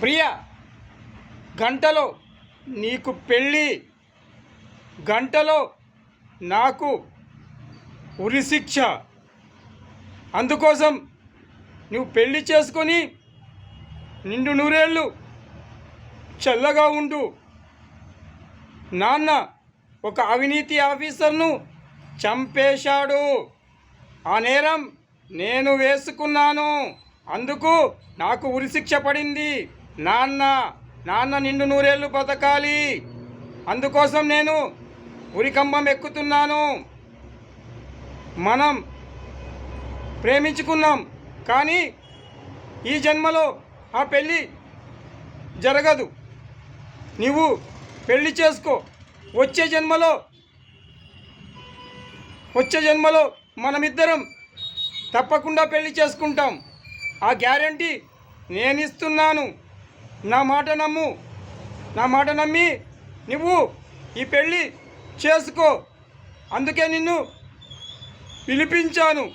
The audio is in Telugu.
ప్రియ గంటలో నీకు పెళ్ళి గంటలో నాకు ఉరిశిక్ష అందుకోసం నువ్వు పెళ్ళి చేసుకొని నిండు నూరేళ్ళు చల్లగా ఉండు. నాన్న ఒక అవినీతి ఆఫీసర్ను చంపేశాడు. ఆ నేరం నేను వేసుకున్నాను. అందుకు నాకు ఉరిశిక్ష పడింది. నాన్న నాన్న నిండు నూరేళ్ళు బతకాలి అందుకోసం నేను ఉరికంబం ఎక్కుతున్నాను. మనం ప్రేమించుకున్నాం కానీ ఈ జన్మలో ఆ పెళ్ళి జరగదు. నీవు పెళ్ళి చేసుకో. వచ్చే జన్మలో వచ్చే జన్మలో మనమిద్దరం తప్పకుండా పెళ్ళి చేసుకుంటాం. ఆ గ్యారంటీ నేను ఇస్తున్నాను నా మాట నమ్ము. నా మాట నమ్మి నువ్వు ఈ పెళ్ళి చేసుకో. అందుకే నిన్ను పిలిపించాను.